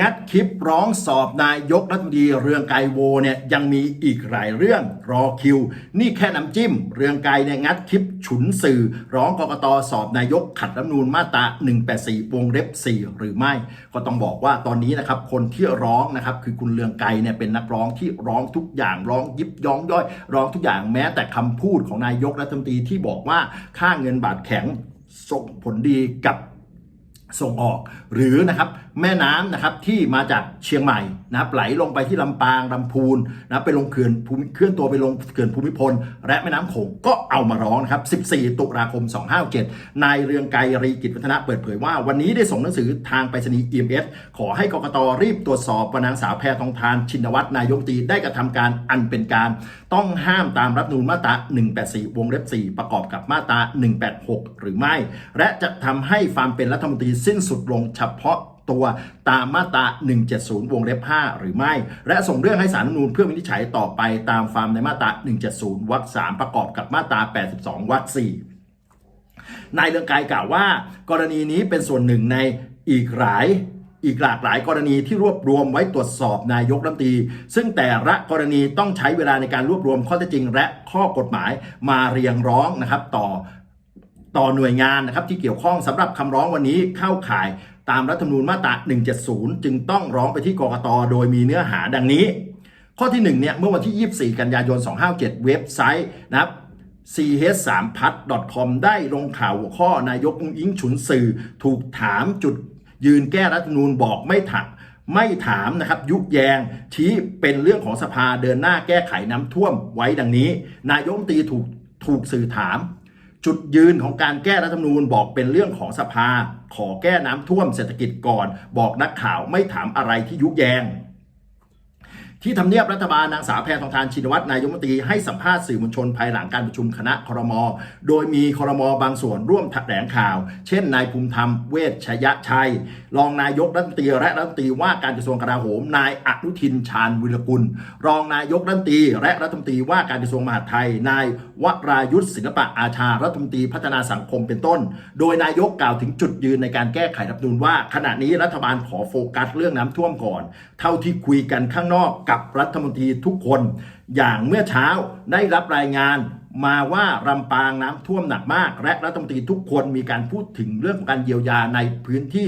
งัดคลิปร้องสอบนายกรัฐมนตรีเรืองไกรโวเนี่ยยังมีอีกหลายเรื่องรอคิว นี่แค่น้ำจิ้ม เรืองไกรเนี่ยงัดคลิปฉุนสื่อ ร้องกกตสอบนายกขัดรัฐมนูญมาตรา 184วงเล็บ4 หรือไม่ ก็ต้องบอกว่าตอนนี้นะครับคนที่ร้องนะครับคือคุณเรืองไกรเนี่ยเป็นนักร้องที่ร้องทุกอย่างร้องยิบย้องย่อย ร้องทุกอย่างแม้แต่คำพูดของนายกรัฐมนตรีที่บอกว่าค่าเงินบาทแข็งส่งผลดีกับ ส่งออก หรือนะครับแม่น้ำนะครับที่มาจากเชียงใหม่นะครับไหลลงไปที่ลำปางลำพูนนะไปลงเขื่อนภูมิเคลื่อนตัวไปลงเขื่อนภูมิพล และแม่น้ำโขงก็เอามาร้องนะครับ 14 ตุลาคม 257 นายเรืองไกรรีกิจวัฒนะเปิดเผยว่า วันนี้ได้ส่งหนังสือทางไปรษณีย์ EMS ขอให้กกตรีบตรวจสอบว่านางสาวแพทองทานชินวัตรนายกตีได้กระทำการอันเป็นการ ต้องห้ามตามรัฐมนูญมาตรา 184 วงเล็บ 4 ประกอบกับมาตรา 186 หรือไม่ และจะทำให้ความเป็นรัฐมนตรีสิ้นสุดลงเฉพาะตัวตามมาตรา 170 วงเล็บ 5 หรือไม่ และส่งเรื่องให้สารรัฐธรรมนูญเพื่อวินิจฉัยต่อไปตามฟาร์มในมาตรา 170 วรรค 3 ประกอบกับมาตรา 82 วรรค 4 นายเรืองไกรกล่าวว่า กรณีนี้เป็นส่วนหนึ่งในอีกหลายอีกหลากหลายกรณีที่รวบรวมไว้ตรวจสอบนายกรัฐมนตรีซึ่งแต่ละกรณีต้องใช้เวลาในการรวบรวมข้อเท็จจริง และข้อกฎหมายมาเรียงร้องนะครับต่อ ต่อหน่วยงานนะครับที่เกี่ยวข้องสำหรับคำร้องวันนี้เข้าข่ายตามรัฐธรรมนูญมาตรา 170 จึงต้องร้องไปที่กกตโดยมีเนื้อหาดังนี้ ข้อที่ 1 เนี่ย เมื่อวันที่ 24 กันยายน 257 เว็บไซต์นะครับ ch3 พัด .com ได้ลงข่าวหัวข้อนายกอุ้งอิงฉุนสื่อ ถูกถามจุดยืนแก้รัฐธรรมนูญบอกไม่ถักไม่ถามนะครับยุแยง ชี้เป็นเรื่องของสภาเดินหน้าแก้ไขน้ำท่วมไว้ดังนี้ นายกตีถูกถูกสื่อถาม จุดยืนของการแก้รัฐธรรมนูญบอกเป็นเรื่องของสภา ขอแก้น้ำท่วมเศรษฐกิจก่อน บอกนักข่าวไม่ถามอะไรที่ยุแยง ที่ทำเนียบรัฐบาลนางสาวแพทองทานชินวัตรนายกมนตรีให้สัมภาษณ์สื่อมวลชนภายหลังการประชุมคณะครม โดยมีครมบางส่วนร่วมแถลงข่าว เช่นนายภูมิธรรมเวชชยชัย รองนายกรัฐมนตรีและรัฐมนตรีว่าการกระทรวงกลาโหม นายอนุทินชาญวิรกุล รองนายกรัฐมนตรีและรัฐมนตรีว่าการกระทรวงมหาดไทย นายวรายุทธศิลปะอาชารัฐมนตรีพัฒนาสังคมเป็นต้น โดยนายกกล่าวถึงจุดยืนในการแก้ไขรัฐนูญว่า ขณะนี้รัฐบาลขอโฟกัสเรื่องน้ำท่วมก่อน เท่าที่คุยกันข้างนอกกับรัฐมนตรีทุกคน อย่างเมื่อเช้าได้รับรายงานมาว่าลำปางน้ำท่วมหนักมาก และรัฐมนตรีทุกคนมีการพูดถึงเรื่องของการเยียวยาในพื้นที่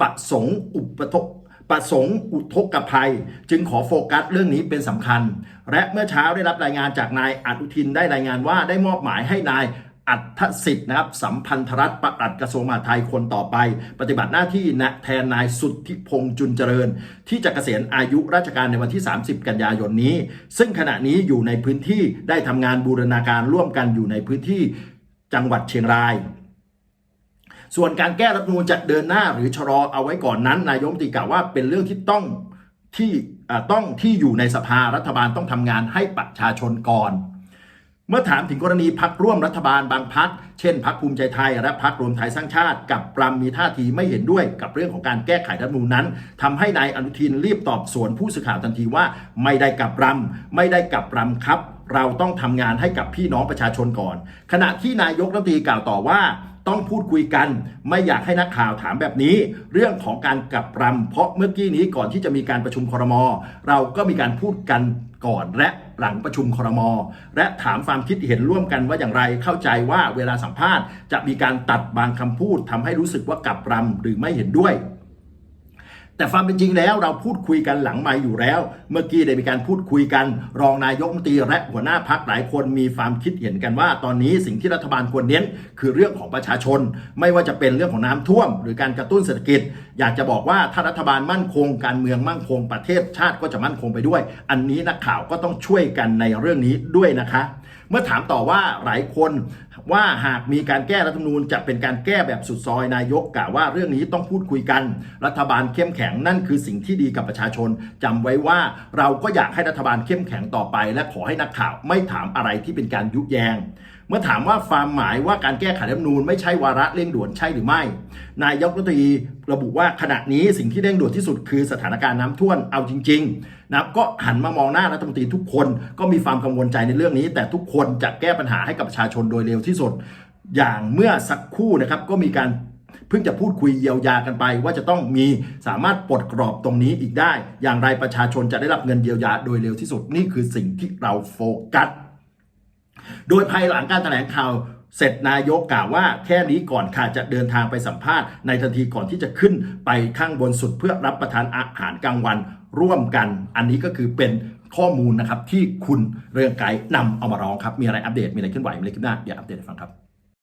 ประสงค์อุปทกประสงค์อุทกภัย จึงขอโฟกัสเรื่องนี้เป็นสำคัญ และเมื่อเช้าได้รับรายงานจากนายอนุทินได้รายงานว่าได้มอบหมายให้นาย อัธสิทธิ์นะครับสัมพันธรัตน์ประหลัดกระทรวงมหาดไทยคนต่อไป ปฏิบัติหน้าที่นะแทนนายสุทธิพงษ์จุนเจริญ ที่จะเกษียณอายุราชการในวันที่ 30 กันยายนนี้ ซึ่งขณะนี้อยู่ในพื้นที่ได้ทำงานบูรณาการร่วมกันอยู่ในพื้นที่จังหวัดเชียงรายส่วนการแก้รัฐมนูญจะเดินหน้าหรือชะลอเอาไว้ก่อนนั้น นายมตีกล่าวว่าเป็นเรื่องที่ต้องที่ต้องที่อยู่ในสภารัฐบาลต้องทำงานให้ประชาชนก่อน เมื่อถามถึงกรณีพักร่วมรัฐบาลบางพัก เช่นพักภูมิใจไทย และพักรวมไทยสร้างชาติ กับปรำมีท่าทีไม่เห็นด้วยกับเรื่องของการแก้ไขรัฐมนูญนั้นทำให้นายอนุทินรีบตอบสวนผู้สื่อข่าวทันทีว่า ไม่ได้กับรำไม่ได้กับรำครับ เราต้องทำงานให้กับพี่น้องประชาชนก่อน ขณะที่นายกรัฐมนตรีกล่าวต่อว่าต้องพูดคุยกัน ไม่อยากให้นักข่าวถามแบบนี้ เรื่องของการกับรำเพราะเมื่อกี้นี้ก่อนที่จะมีการประชุมครมเราก็มีการพูดกันก่อนและ หลังประชุมครม และถามความคิดเห็นร่วมกันว่าอย่างไรเข้าใจว่าเวลาสัมภาษณ์ จะมีการตัดบางคำพูดทำให้รู้สึกว่ากับรำหรือไม่เห็นด้วย แต่ความเป็นจริงแล้วเราพูดคุยกันหลังไม่อยู่แล้ว เมื่อกี้ได้มีการพูดคุยกัน รองนายกมนตรีและหัวหน้าพักหลายคนมีความคิดเห็นกันว่า ตอนนี้สิ่งที่รัฐบาลควรเน้น คือเรื่องของประชาชน ไม่ว่าจะเป็นเรื่องของน้ำท่วม หรือการกระตุ้นเศรษฐกิจ อยากจะบอกว่าถ้ารัฐบาลมั่นคงการเมืองมั่นคงประเทศชาติก็จะมั่นคงไปด้วย อันนี้นักข่าวก็ต้องช่วยกันในเรื่องนี้ด้วยนะคะ เมื่อถามต่อว่าหลายคนว่าหากมีการแก้รัฐธรรมนูญจะเป็นการแก้แบบสุดซอยนายกกล่าวว่าเรื่องนี้ต้องพูดคุยกัน รัฐบาลเข้มแข็งนั่นคือสิ่งที่ดีกับประชาชนจำไว้ว่าเราก็อยากให้รัฐบาลเข้มแข็งต่อไป และขอให้นักข่าวไม่ถามอะไรที่เป็นการยุแยง เมื่อถามว่าความหมายว่าการแก้ไขรัฐธรรมนูญไม่ใช่วาระเร่งด่วนใช่หรือไม่ นายกรัฐมนตรีระบุว่าขณะนี้สิ่งที่เร่งด่วนที่สุดคือสถานการณ์น้ำท่วมเอาจริงๆนะครับก็หันมามองหน้ารัฐมนตรีทุกคนก็มีความกังวลใจในเรื่องนี้ แต่ทุกคนจะแก้ปัญหาให้กับประชาชนโดยเร็วที่สุด อย่างเมื่อสักครู่นะครับก็มีการเพิ่งจะพูดคุยเยียวยากันไป ว่าจะต้องมีสามารถปลดกรอบตรงนี้อีกได้ อย่างไรประชาชนจะได้รับเงินเยียวยาโดยเร็วที่สุดนี่คือสิ่งที่เราโฟกัส โดยภายหลังการแถลงข่าวเสร็จนายกกล่าวว่าแค่นี้ก่อนค่ะจะเดินทางไปสัมภาษณ์ในทันทีก่อนที่จะขึ้นไปข้างบนสุดเพื่อรับประทานอาหารกลางวันร่วมกัน อันนี้ก็คือเป็นข้อมูลนะครับที่คุณเรืองไกรนำเอามาร้องครับ มีอะไรอัปเดตมีอะไรขึ้นไหวมีอะไรขึ้นหน้าเดี๋ยวอัปเดตให้ฟังครับ